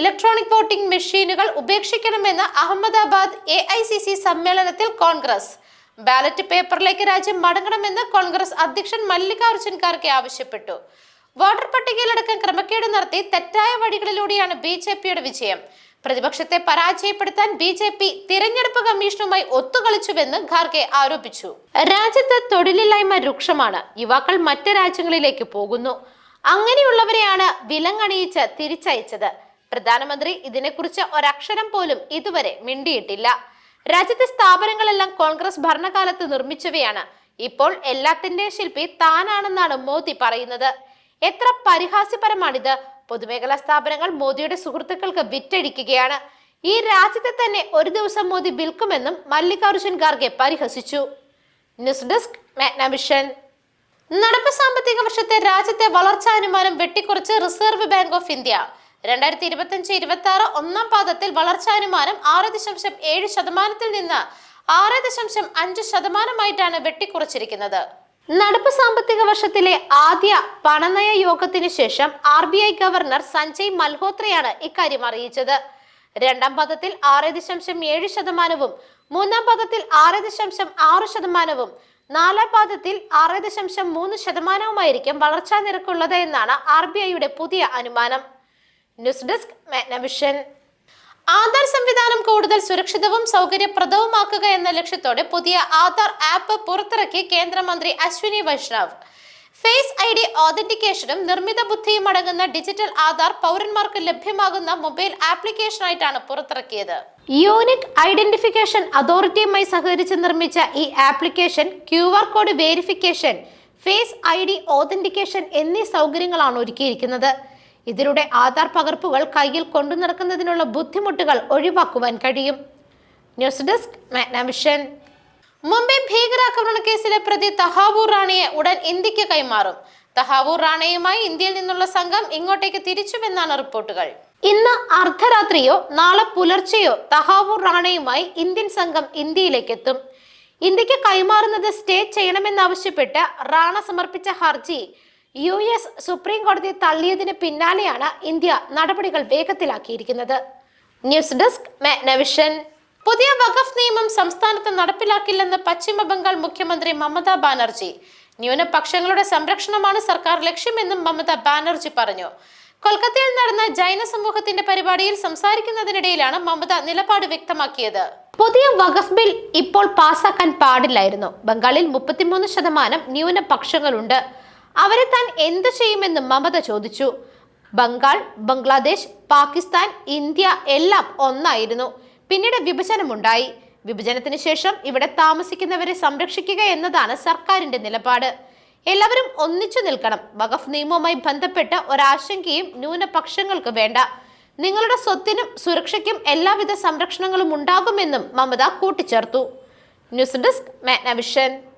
Electronic voting മെഷീനുകൾ ഉപേക്ഷിക്കണമെന്ന് Ahmedabad A സമ്മേളനത്തിൽ Congress. Ballot പേപ്പറിലേക്ക് രാജ്യം മടങ്ങണമെന്ന് കോൺഗ്രസ് അധ്യക്ഷൻ മല്ലികാർജുൻ ഖാർഗെ ആവശ്യപ്പെട്ടു. വോട്ടർ പട്ടികയിലടക്കം ക്രമക്കേട് നടത്തി തെറ്റായ വഴികളിലൂടെയാണ് ബി ജെ പിയുടെ വിജയം. പ്രതിപക്ഷത്തെ പരാജയപ്പെടുത്താൻ ബി ജെ പി തിരഞ്ഞെടുപ്പ് കമ്മീഷനുമായി ഒത്തുകളിച്ചുവെന്ന് ഖാർഗെ ആരോപിച്ചു. രാജ്യത്ത് തൊഴിലില്ലായ്മ രൂക്ഷമാണ്. യുവാക്കൾ മറ്റ് രാജ്യങ്ങളിലേക്ക് പോകുന്നു. അങ്ങനെയുള്ളവരെയാണ് വിലങ്ങണിയിച്ച് തിരിച്ചയച്ചത്. പ്രധാനമന്ത്രി ഇതിനെക്കുറിച്ച് ഒരക്ഷരം പോലും ഇതുവരെ മിണ്ടിയിട്ടില്ല. രാജ്യത്തെ സ്ഥാപനങ്ങളെല്ലാം കോൺഗ്രസ് ഭരണകാലത്ത് നിർമ്മിച്ചവയാണ്. ഇപ്പോൾ എല്ലാത്തിന്റെ ശില്പി താനാണെന്നാണ് മോദി പറയുന്നത്. എത്ര പരിഹാസ്യപരമാണിത്. പൊതുമേഖലാ സ്ഥാപനങ്ങൾ മോദിയുടെ സുഹൃത്തുക്കൾക്ക് വിറ്റഴിക്കുകയാണ്. ഈ രാജ്യത്തെ തന്നെ ഒരു ദിവസം മോദി വിൽക്കുമെന്നും മല്ലികാർജുൻ ഖാർഗെ പരിഹസിച്ചു. ന്യൂസ് ഡെസ്ക് മാഗ്നവിഷൻ നടപ്പ് സാമ്പത്തിക വർഷത്തെ രാജ്യത്തെ വളർച്ചാ അനുമാനം വെട്ടിക്കുറച്ച് റിസർവ് ബാങ്ക് ഓഫ് ഇന്ത്യ. രണ്ടായിരത്തി ഇരുപത്തിയഞ്ച് ഇരുപത്തി ആറ് ഒന്നാം പാദത്തിൽ വളർച്ചാനുമാനം ആറ് ദശാംശം ഏഴ് ശതമാനത്തിൽ നിന്ന് ആറ് ദശാംശം അഞ്ച് ശതമാനമായിട്ടാണ് വെട്ടിക്കുറച്ചിരിക്കുന്നത്. നടപ്പ് സാമ്പത്തിക വർഷത്തിലെ ആദ്യ പണനയ യോഗത്തിന് ശേഷം R B I governor Sanjay മൽഹോത്രയാണ് ഇക്കാര്യം അറിയിച്ചത്. രണ്ടാം പദത്തിൽ ആറ് ദശാംശം ഏഴ് ശതമാനവും മൂന്നാം പദത്തിൽ ആറ് ദശാംശം ആറ് ശതമാനവും നാലാം പാദത്തിൽ ആറ് ദശാംശം മൂന്ന് ശതമാനവുമായിരിക്കും വളർച്ചാ നിരക്കുള്ളത് എന്നാണ് ആർ ബി ഐയുടെ പുതിയ അനുമാനം. News desk Magnavision. ആധാർ സംവിധാനം കൂടുതൽ സുരക്ഷിതവും സൗകര്യപ്രദവുമാക്കുക എന്ന ലക്ഷ്യത്തോടെ പുതിയ ആധാർ ആപ്പ് പുറത്തിറക്കി കേന്ദ്രമന്ത്രി Ashwini Vaishnaw. Face I D ഓതന്റിക്കേഷനും നിർമ്മിത ബുദ്ധിയും അടങ്ങുന്ന ഡിജിറ്റൽ ആധാർ പൗരന്മാർക്ക് ലഭ്യമാകുന്ന മൊബൈൽ ആപ്ലിക്കേഷനായിട്ടാണ് പുറത്തിറക്കിയത്. യൂണിക് ഐഡന്റിഫിക്കേഷൻ അതോറിറ്റിയുമായി സഹകരിച്ച് നിർമ്മിച്ച ഈ application Q R code verification face I D authentication എന്നീ സൗകര്യങ്ങളാണ് ഒരുക്കിയിരിക്കുന്നത്. ഇതിലൂടെ ആധാർ പകർപ്പുകൾ കയ്യിൽ കൊണ്ടു നടക്കുന്നതിനുള്ള ബുദ്ധിമുട്ടുകൾ ഒഴിവാക്കുവാൻ കഴിയും. ന്യൂസ് ഡെസ്ക് മാഗ്നാമിഷൻ മുംബൈ ഭീകരാക്രമണ കേസിലെ പ്രതി തഹാവൂർ റാണിയെ ഉടൻ ഇന്ത്യയ്ക്ക് കൈമാറും. തഹാവൂർ റാണയുമായി ഇന്ത്യയിൽ നിന്നുള്ള സംഘം ഇങ്ങോട്ടേക്ക് തിരിച്ചുവെന്നാണ് റിപ്പോർട്ടുകൾ. ഇന്ന് അർദ്ധരാത്രിയോ നാളെ പുലർച്ചെയോ തഹാവൂർ റാണയുമായി ഇന്ത്യൻ സംഘം ഇന്ത്യയിലേക്ക് എത്തും ഇന്ത്യയ്ക്ക് കൈമാറുന്നത് സ്റ്റേ ചെയ്യണമെന്നാവശ്യപ്പെട്ട് റാണ സമർപ്പിച്ച ഹർജി യു എസ് സുപ്രീം കോടതി തള്ളിയതിന് പിന്നാലെയാണ് ഇന്ത്യ നടപടികൾ വേഗത്തിലാക്കിയിരിക്കുന്നത്. News desk Magnavision. പുതിയ വഖഫ് നിയമം സംസ്ഥാനത്ത് നടപ്പിലാക്കില്ലെന്ന് പശ്ചിമ ബംഗാൾ മുഖ്യമന്ത്രി മമതാ ബാനർജി. ന്യൂനപക്ഷങ്ങളുടെ സംരക്ഷണമാണ് സർക്കാർ ലക്ഷ്യമെന്നും മമതാ ബാനർജി പറഞ്ഞു. കൊൽക്കത്തയിൽ നടന്ന ജൈന സമൂഹത്തിന്റെ പരിപാടിയിൽ സംസാരിക്കുന്നതിനിടയിലാണ് മമത നിലപാട് വ്യക്തമാക്കിയത്. പുതിയ വഖഫ് ബിൽ ഇപ്പോൾ പാസാക്കാൻ പാടില്ലായിരുന്നു. ബംഗാളിൽ മുപ്പത്തിമൂന്ന് ശതമാനം ന്യൂനപക്ഷങ്ങളുണ്ട്. അവരെ താൻ എന്ത് ചെയ്യുമെന്നും മമത ചോദിച്ചു. ബംഗാൾ ബംഗ്ലാദേശ് പാകിസ്ഥാൻ ഇന്ത്യ എല്ലാം ഒന്നായിരുന്നു. പിന്നീട് വിഭജനമുണ്ടായി. വിഭജനത്തിന് ശേഷം ഇവിടെ താമസിക്കുന്നവരെ സംരക്ഷിക്കുക എന്നതാണ് സർക്കാരിന്റെ നിലപാട്. എല്ലാവരും ഒന്നിച്ചു നിൽക്കണം. വഖഫ് നിയമവുമായി ബന്ധപ്പെട്ട ഒരാശങ്കയും ന്യൂനപക്ഷങ്ങൾക്ക് വേണ്ട. നിങ്ങളുടെ സ്വത്തിനും സുരക്ഷയ്ക്കും എല്ലാവിധ സംരക്ഷണങ്ങളും ഉണ്ടാകുമെന്നും മമത കൂട്ടിച്ചേർത്തു. News desk Magnavision.